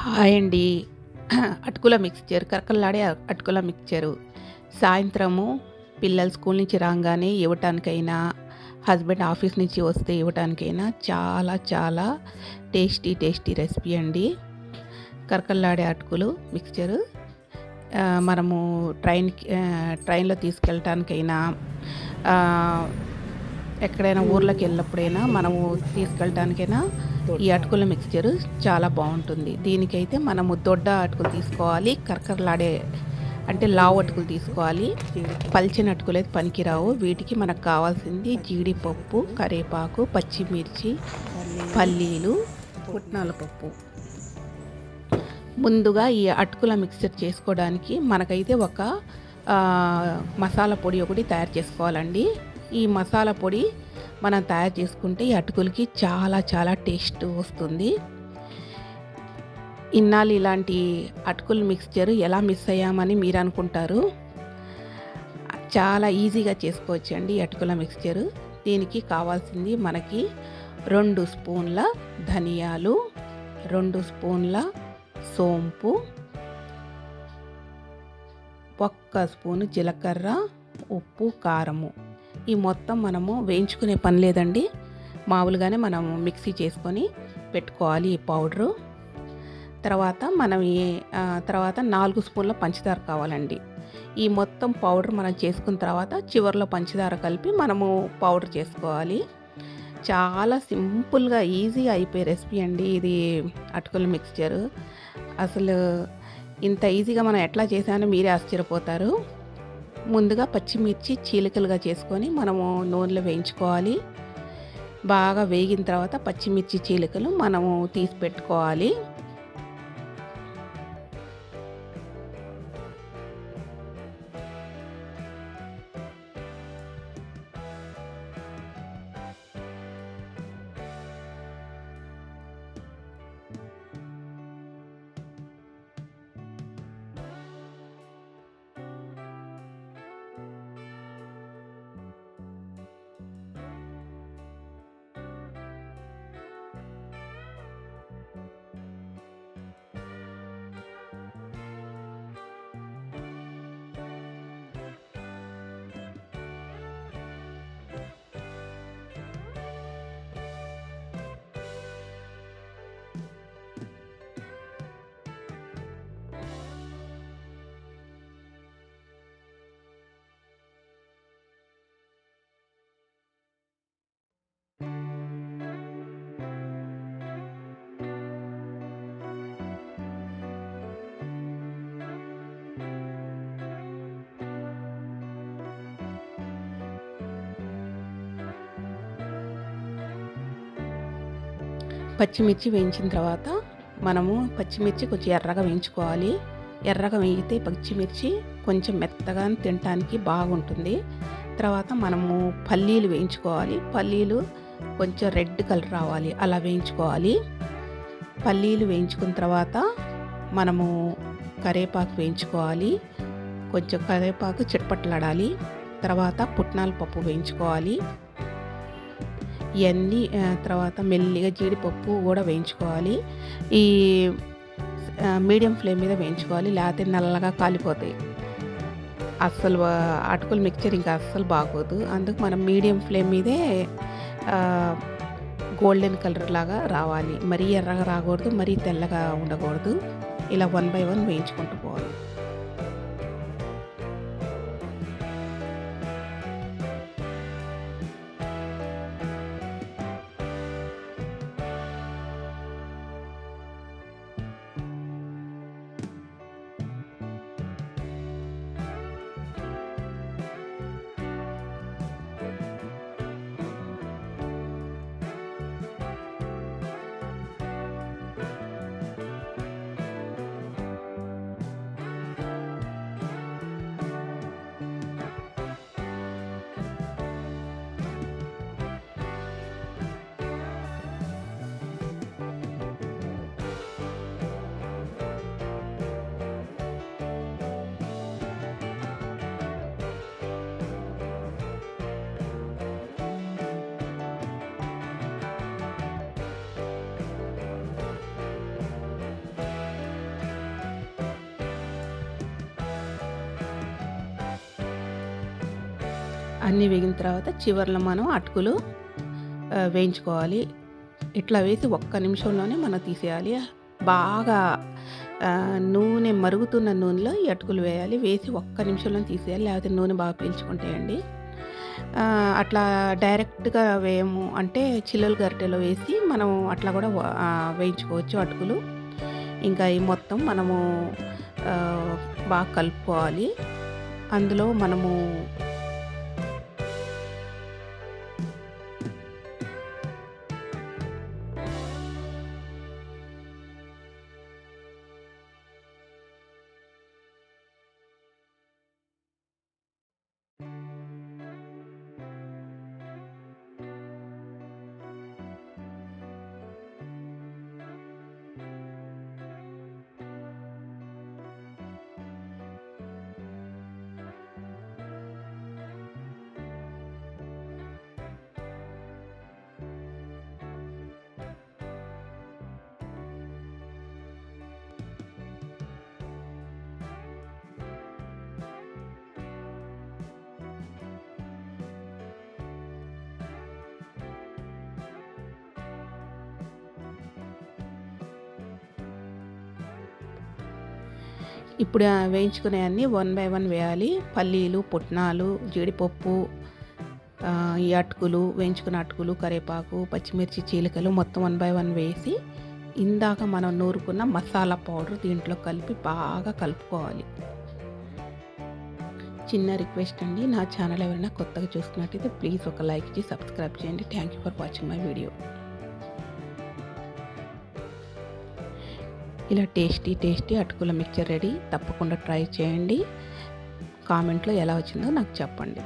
Hi అండి. అటుకుల mixture కరకల్లాడే అటుకుల మిక్స్చరు. సాయంత్రము పిల్లలు స్కూల్ నుంచి రాగానే ఇవ్వటానికైనా హస్బెండ్ ఆఫీస్ నుంచి వస్తే ఇవ్వటానికైనా చాలా చాలా టేస్టీ టేస్టీ రెసిపీ అండి. కరకల్లాడే అటుకులు మిక్స్చరు. మనము ట్రైన్కి ట్రైన్లో తీసుకెళ్ళటానికైనా ఎక్కడైనా ఊర్లోకి వెళ్ళినప్పుడైనా మనము తీసుకెళ్ళటానికైనా ఈ అటుకుల మిక్స్చర్ చాలా బాగుంటుంది. దీనికైతే మనము దొడ్డ అటుకులు తీసుకోవాలి కరకరలాడే అంటే లావు అటుకులు తీసుకోవాలి. పల్చిన అటుకులు అయితే పనికిరావు. వీటికి మనకు కావాల్సింది జీడిపప్పు కరివేపాకు పచ్చిమిర్చి పల్లీలు పుట్నాల పప్పు. ముందుగా ఈ అటుకుల మిక్సర్ చేసుకోవడానికి మనకైతే ఒక మసాలా పొడి ఒకటి తయారు చేసుకోవాలండి. ఈ మసాలా పొడి మనం తయారు చేసుకుంటే ఈ అటుకులకి చాలా చాలా టేస్ట్ వస్తుంది. ఇన్నాళ్ళు ఇలాంటి అటుకుల మిక్స్చర్ ఎలా మిస్ అయ్యామని మీరు అనుకుంటారు. చాలా ఈజీగా చేసుకోవచ్చు అండి అటుకుల మిక్స్చరు. దీనికి కావాల్సింది మనకి రెండు స్పూన్ల ధనియాలు రెండు స్పూన్ల సోంపు ఒక్క స్పూను జీలకర్ర ఉప్పు కారము. ఈ మొత్తం మనము వేయించుకునే పని లేదండి. మామూలుగానే మనం మిక్సీ చేసుకొని పెట్టుకోవాలి ఈ పౌడరు. తర్వాత మనం ఏ తర్వాత నాలుగు స్పూన్ల పంచదార కావాలండి. ఈ మొత్తం పౌడర్ మనం చేసుకున్న తర్వాత చివరిలో పంచదార కలిపి మనము పౌడర్ చేసుకోవాలి. చాలా సింపుల్గా ఈజీగా అయిపోయే రెసిపీ అండి ఇది అటుకుల మిక్స్చర్. అసలు ఇంత ఈజీగా మనం ఎట్లా చేసానో మీరే ఆశ్చర్యపోతారు. ముందుగా పచ్చిమిర్చి చీలికలుగా చేసుకొని మనము నూనెలో వేయించుకోవాలి. బాగా వేగిన తర్వాత పచ్చిమిర్చి చీలికలు మనము తీసి పెట్టుకోవాలి. పచ్చిమిర్చి వేయించిన తర్వాత మనము పచ్చిమిర్చి కొంచెం ఎర్రగా వేయించుకోవాలి. ఎర్రగా వేయితే పచ్చిమిర్చి కొంచెం మెత్తగా తినటానికి బాగుంటుంది. తర్వాత మనము పల్లీలు వేయించుకోవాలి. పల్లీలు కొంచెం రెడ్ కలర్ రావాలి. అలా వేయించుకోవాలి. పల్లీలు వేయించుకున్న తర్వాత మనము కరేపాకు వేయించుకోవాలి. కొంచెం కరేపాకు చిట్పట్లాడాలి. తర్వాత పుట్నాల పప్పు వేయించుకోవాలి. ఇవన్నీ తర్వాత మెల్లిగా జీడిపప్పు కూడా వేయించుకోవాలి. ఈ మీడియం ఫ్లేమ్ మీద వేయించుకోవాలి. లేకపోతే నల్లగా కాలిపోతాయి. అస్సలు అటుకుల మిక్చర్ ఇంకా అస్సలు బాగోదు. అందుకు మనం మీడియం ఫ్లేమ్ మీదే గోల్డెన్ కలర్ లాగా రావాలి. మరీ ఎర్రగా రాకూడదు మరీ తెల్లగా ఉండకూడదు. ఇలా వన్ బై వన్ వేయించుకుంటూ పోవాలి. అన్నీ వేగిన తర్వాత చివర్లో మనం అటుకులు వేయించుకోవాలి. ఇట్లా వేసి ఒక్క నిమిషంలోనే మనం తీసేయాలి. బాగా నూనె మరుగుతున్న నూనెలో ఈ అటుకులు వేయాలి. వేసి ఒక్క నిమిషంలో తీసేయాలి. లేకపోతే నూనె బాగా పీల్చుకుంటాయండి. అట్లా డైరెక్ట్గా వేయము అంటే చిల్లుల గరిటెలో వేసి మనం అట్లా కూడా వేయించుకోవచ్చు అటుకులు. ఇంకా ఈ మొత్తం మనము బాగా కలుపుకోవాలి. అందులో మనము ఇప్పుడు వేయించుకునే అన్నీ వన్ బై వన్ వేయాలి. పల్లీలు పుట్నాలు జీడిపప్పు ఈ అటుకులు వేయించుకున్న అటుకులు కరివేపాకు పచ్చిమిర్చి చీలికలు మొత్తం వన్ బై వన్ వేసి ఇందాక మనం నూరుకున్న మసాలా పౌడర్ దీంట్లో కలిపి బాగా కలుపుకోవాలి. చిన్న రిక్వెస్ట్ అండి నా ఛానల్ ఎవరైనా కొత్తగా చూసుకున్నట్టయితే ప్లీజ్ ఒక లైక్ చేసి సబ్స్క్రైబ్ చేయండి. Thank you for watching my video. ఇలా టేస్టీ టేస్టీ అటుకుల మిక్చర్ రెడీ. తప్పకుండా ట్రై చేయండి. కామెంట్లో ఎలా వచ్చిందో నాకు చెప్పండి.